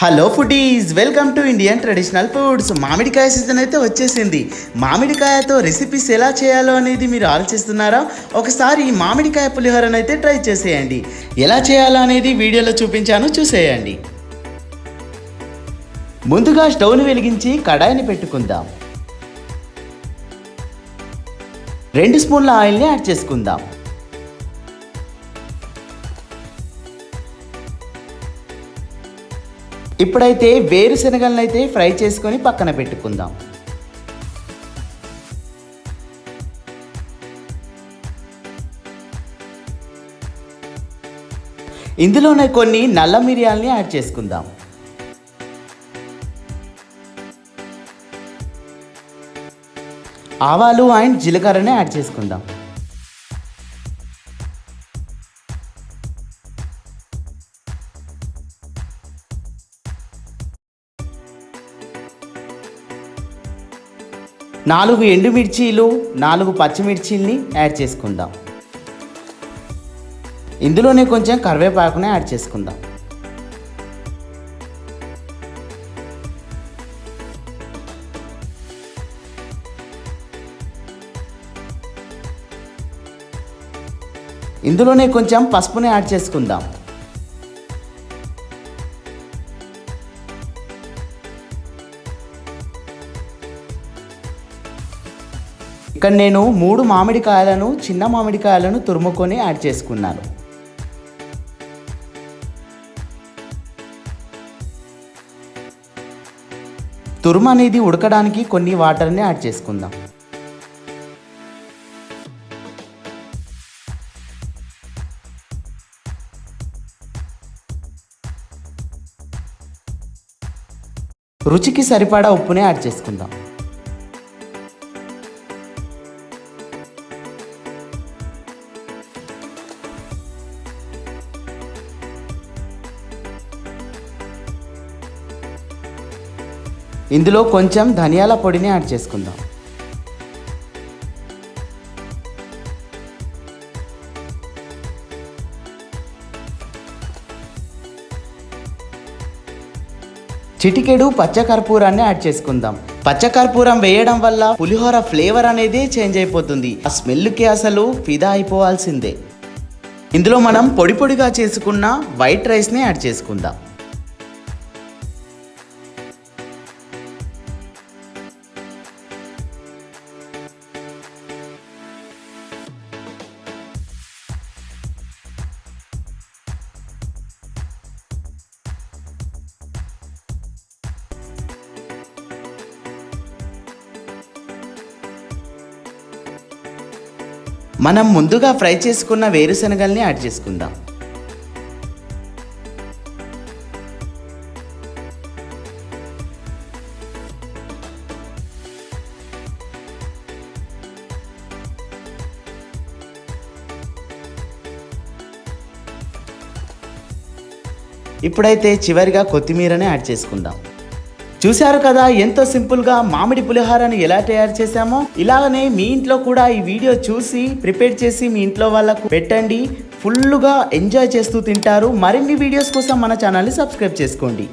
Hello foodies welcome to Indian traditional foods మామిడికాయ season అయితే వచ్చేసింది. మామిడికాయతో రెసిపీస్ ఎలా చేయాలో అనేది మీరు ఆలోచిస్తున్నారా? ఒకసారి మామిడికాయ పులిహోరను అయితే ట్రై చేసేయండి. ఎలా చేయాలో అనేది వీడియోలో చూపించాను. చూసేయండి. ముందుగా స్టవ్ను వెలిగించి కడాయిని పెట్టుకుందాం. రెండు స్పూన్ల ఆయిల్ని యాడ్ చేసుకుందాం. ఇప్పుడైతే వేరుశనగలను అయితే ఫ్రై చేసుకొని పక్కన పెట్టుకుందాం. ఇందులోనే కొన్ని నల్ల మిరియాలని యాడ్ చేసుకుందాం. ఆవాలు అండ్ జీలకర్రని యాడ్ చేసుకుందాం. నాలుగు ఎండుమిర్చీలు నాలుగు పచ్చిమిర్చీల్ని యాడ్ చేసుకుందాం. ఇందులోనే కొంచెం కరివేపాకుని యాడ్ చేసుకుందాం. ఇందులోనే కొంచెం పసుపుని యాడ్ చేసుకుందాం. ఇక్కడ నేను మూడు మామిడికాయలను చిన్న మామిడికాయలను తురుముకొని యాడ్ చేసుకున్నాను. తురుము అనేది ఉడకడానికి కొన్ని వాటర్ని యాడ్ చేసుకుందాం. రుచికి సరిపడా ఉప్పుని యాడ్ చేసుకుందాం. ఇందులో కొంచెం ధనియాల పొడిని యాడ్ చేసుకుందాం. చిటికెడు పచ్చకర్పూరాన్ని యాడ్ చేసుకుందాం. పచ్చకర్పూరం వేయడం వల్ల పులిహోర ఫ్లేవర్ అనేది చేంజ్ అయిపోతుంది. ఆ స్మెల్కి అసలు ఫిదా అయిపోవాల్సిందే. ఇందులో మనం పొడి పొడిగా చేసుకున్న వైట్ రైస్ని యాడ్ చేసుకుందాం. మనం ముందుగా ఫ్రై చేసుకున్న వేరుశనగల్ని యాడ్ చేసుకుందాం. ఇప్పుడైతే చివరిగా కొత్తిమీరని యాడ్ చేసుకుందాం. చూశారు కదా ఎంతో సింపుల్గా మామిడి పులిహోరను ఎలా తయారు చేశామో? ఇలాగనే మీ ఇంట్లో కూడా ఈ వీడియో చూసి ప్రిపేర్ చేసి మీ ఇంట్లో వాళ్ళకు పెట్టండి. ఫుల్గా ఎంజాయ్ చేస్తూ తింటారు. మరిన్ని వీడియోస్ కోసం మన ఛానల్ని సబ్స్క్రైబ్ చేసుకోండి.